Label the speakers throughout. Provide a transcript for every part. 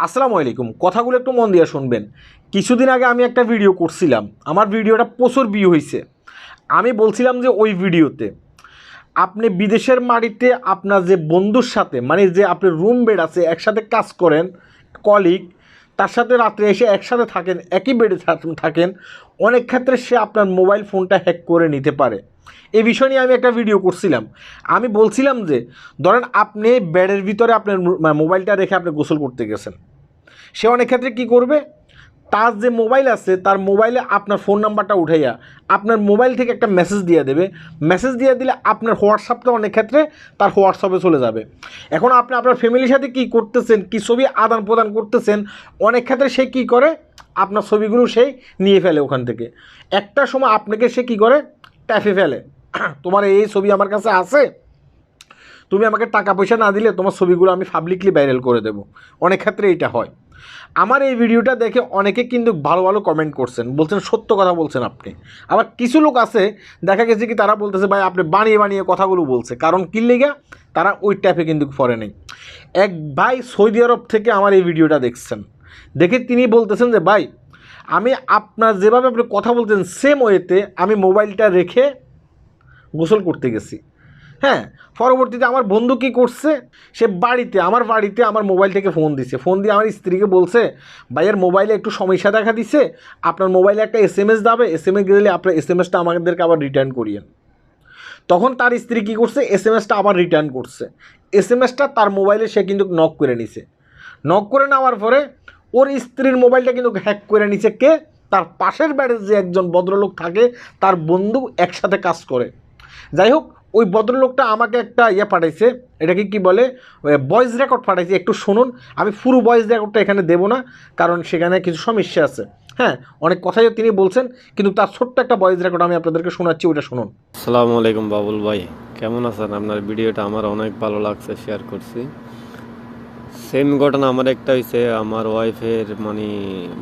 Speaker 1: আসসালামু আলাইকুম। কথাগুলো একটু মন দিয়ে শুনবেন। কিছুদিন আগে আমি একটা ভিডিও করছিলাম। আমার ভিডিওটা প্রচুর ভিউ হয়েছে আমি বলছিলাম যে ওই ভিডিওতে আপনি বিদেশের মাটিতে আপনার যে বন্ধুর সাথে মানে যে আপনি রুম বেড আছে, একসাথে কাজ করেন কলিগ তার সাথে রাত্রে এসে একসাথে থাকেন, একই বেডে থাকেন, অনেক ক্ষেত্রে সে আপনার মোবাইল ফোনটা হ্যাক করে নিতে পারে। এই বিষয় নিয়ে আমি একটা ভিডিও করছিলাম। আমি বলছিলাম যে, ধরেন আপনি বেডের ভিতরে আপনার মোবাইলটা রেখে আপনি গোসল করতে গেছেন। সে অনেক ক্ষেত্রে কী করবে? তার যে মোবাইল আছে, তার মোবাইলে আপনার ফোন নাম্বারটা উঠাইয়া আপনার মোবাইল থেকে একটা মেসেজ দিয়ে দেবে। মেসেজ দিয়ে দিলে আপনার হোয়াটসঅ্যাপটা অনেক ক্ষেত্রে তার হোয়াটসঅ্যাপে চলে যাবে। এখন আপনি আপনার ফ্যামিলির সাথে কী করতেছেন, কী ছবি আদান প্রদান করতেছেন, অনেক ক্ষেত্রে সে কী করে? আপনার ছবিগুলো সেই নিয়ে ফেলে ওখান থেকে। একটা সময় আপনাকে সে কী করে? ট্যাফে ফেলে। তোমার এই ছবি আমার কাছে আছে। তুমি আমাকে টাকা পয়সা না দিলে তোমার ছবিগুলো আমি পাবলিকলি ভাইরাল করে দেবো। অনেক ক্ষেত্রে এইটা হয়। আমার এই ভিডিওটা দেখে অনেকে কিন্তু ভালো ভালো কমেন্ট করছেন। বলছেন, সত্য কথা বলছেন আপনি। আবার কিছু লোক আছে, দেখা গেছে কি তারা বলতেছে, ভাই, আপনি বানিয়ে বানিয়ে কথাগুলো বলছে। কারণ কি লেগা? তারা ওই ট্যাপে কিন্তু পরে নেই। এক ভাই সৌদি আরব থেকে আমার এই ভিডিওটা দেখছেন। দেখে তিনি বলতেছেন যে, ভাই, আমি আপনার যেভাবে আপনি কথা বলতেন সেম ওয়েতে আমি মোবাইলটা রেখে গোসল করতে গেছি। হ্যাঁ পরবর্তীতে আমার বন্ধু কী করছে? সে বাড়িতে, আমার বাড়িতে আমার মোবাইল থেকে ফোন দিছে। ফোন দিয়ে আমার স্ত্রীকে বলছে, ভাইয়ের মোবাইলে একটু সমস্যা দেখা দিছে। আপনার মোবাইলে একটা এস এম এস যাবে এস এম এস গেলে আপনার এস এম এসটা আমাদেরকে আবার রিটার্ন করিয়েন। তখন তার স্ত্রী কী করছে? এস এম এসটা আবার রিটার্ন করছে। এস এম এসটা তার মোবাইলে সে কিন্তু নক করে নিছে। নক করে নেওয়ার পরে ওর স্ত্রীর মোবাইলটা কিন্তু হ্যাক করে নিছে কে? তার পাশের বাড়ির যে একজন ভদ্রলোক থাকে, তার বন্ধু একসাথে কাজ করে। যাই হোক ওই ভদ্রলোকটা আমাকে একটা ইয়ে পাঠাইছে, এটাকে কি বলে ভয়েস রেকর্ড পাঠাইছে। একটু শুনুন, আমি পুরো ভয়েস রেকর্ডটা এখানে দেবো না, কারণ সেখানে কিছু সমস্যা আছে। হ্যাঁ অনেক কথাই তিনি বলছেন, কিন্তু তার ছোট্ট একটা ভয়েস রেকর্ড আমি আপনাদেরকে শোনাচ্ছি ওটা শুনুন।
Speaker 2: আসসালামু আলাইকুম বাবুল ভাই, কেমন আছেন? আপনার ভিডিওটা আমার অনেক ভালো লাগছে শেয়ার করছি। সেম ঘটনা আমার একটা হয়েছে আমার ওয়াইফের মানে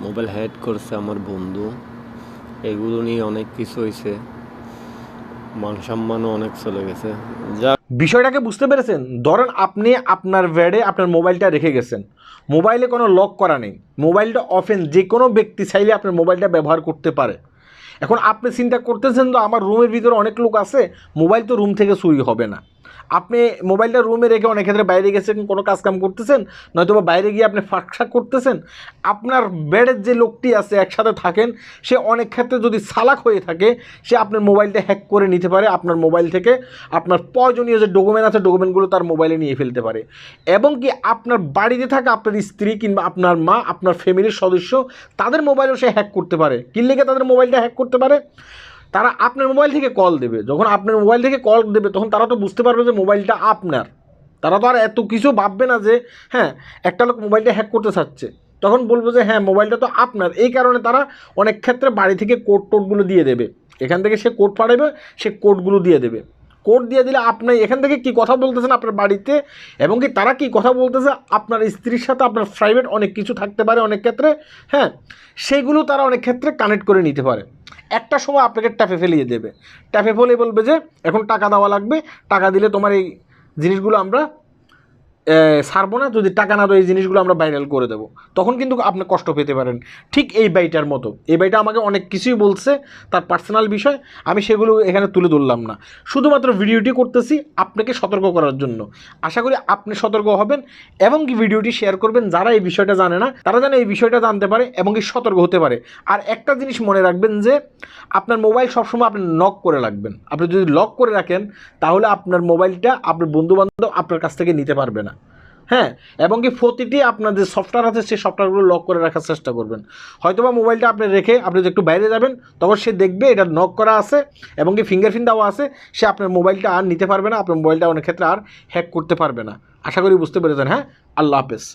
Speaker 2: মোবাইল হ্যাক করছে আমার বন্ধু। এগুলো নিয়ে অনেক কিছু হয়েছে মান সম্মানও অনেক চলে গেছে। যা
Speaker 1: বিষয়টাকে বুঝতে পেরেছেন? ধরেন আপনি আপনার ব্যাডে আপনার মোবাইলটা রেখে গেছেন। মোবাইলে কোনো লক করা নেই। মোবাইলটা অফেন যে কোনো ব্যক্তি চাইলে আপনার মোবাইলটা ব্যবহার করতে পারে। এখন আপনি চিন্তা করতেছেন তো আমার রুমের ভিতরে অনেক লোক আছে মোবাইল তো রুম থেকে চুরি হবে না। আপনি মোবাইলটা রুমে রেখে অনেক ক্ষেত্রে বাইরে গেছেন, কোনো কাজ কাম করতেছেন নয়তো বা বাইরে গিয়ে আপনি ফাঁকশাক করতেছেন, আপনার বেডের যে লোকটি আছে, একসাথে থাকেন, সে অনেক ক্ষেত্রে যদি সালাক হয়ে থাকে, সে আপনার মোবাইলটা হ্যাক করে নিতে পারে, আপনার মোবাইল থেকে আপনার প্রয়োজনীয় যে ডকুমেন্ট আছে ডকুমেন্টগুলো তার মোবাইলে নিয়ে ফেলতে পারে। এবং কি আপনার বাড়িতে থাকা আপনার স্ত্রী কিংবা আপনার মা, আপনার ফ্যামিলির সদস্য, তাদের মোবাইলও সে হ্যাক করতে পারে। কি লেগে তাদের মোবাইলটা হ্যাক পারে, তারা আপনার মোবাইল থেকে কল দেবে। যখন আপনার মোবাইল থেকে কল দেবে, তখন তারা তো বুঝতে পারবে যে মোবাইলটা আপনার। তারা তো আর এত কিছু ভাববে না যে হ্যাঁ একটা লোক মোবাইলটা হ্যাক করতে চাচ্ছে। তখন বলব যে হ্যাঁ মোবাইলটা তো আপনার। এই কারণে তারা অনেক ক্ষেত্রে বাড়ি থেকে কোড টোডগুলো দিয়ে দেবে। এখান থেকে সে কোড পাঠাবে, সে কোডগুলো দিয়ে দেবে। কোড দিয়ে দিলে আপনি এখান থেকে কি কথা বলতেছেন আপনার বাড়িতে? এবং কি তারা কি কথা বলতেছে? আপনার স্ত্রীর সাথে আপনার প্রাইভেট অনেক কিছু থাকতে পারে অনেক ক্ষেত্রে। হ্যাঁ সেগুলো তারা অনেক ক্ষেত্রে কানেক্ট করে নিতে পারে। একটা সময় আপনাকে ট্যাফে ফেলিয়ে দেবে। ট্যাফে ফেলে বলবে যে, এখন টাকা দেওয়া লাগবে, টাকা দিলে তোমার এই জিনিসগুলো আমরা ছাড়বো না, যদি টাকা না দেয় এই জিনিসগুলো আমরা ভাইরাল করে দেবো। তখন কিন্তু আপনি কষ্ট পেতে পারেন। ঠিক এই বাইটার মতো। এই বাইটা আমাকে অনেক কিছুই বলছে, তার পার্সোনাল বিষয়, আমি সেগুলো এখানে তুলে ধরলাম না। শুধুমাত্র ভিডিওটি করতেছি আপনাকে সতর্ক করার জন্য। আশা করি আপনি সতর্ক হবেন এবং কি ভিডিওটি শেয়ার করবেন যারা এই বিষয়টা জানে না, তারা যেন এই বিষয়টা জানতে পারে এবং কি সতর্ক হতে পারে। আর একটা জিনিস মনে রাখবেন যে, আপনার মোবাইল সবসময় আপনি লক করে রাখবেন। আপনি যদি লক করে রাখেন, তাহলে আপনার মোবাইলটা আপনার বন্ধুবান্ধব আপনার কাছ থেকে নিতে পারবে না। হ্যাঁ এবং কি প্রতিটি আপনাদের সফটওয়্যার আছে, সেই সফটওয়্যারগুলো লক করে রাখার চেষ্টা করবেন। হয়তোবা মোবাইলটা আপনি রেখে আপনি যদি একটু বাইরে যাবেন, তখন সে দেখবে এটা নক করা আছে, এবং কি ফিঙ্গারপ্রিন্ট দেওয়া আছে, সে আপনার মোবাইলটা আর নিতে পারবে না, আপনার মোবাইলটা অনেক ক্ষেত্রে আর হ্যাক করতে পারবে না। আশা করি বুঝতে পেরেছেন হ্যাঁ? আল্লাহ হাফেজ।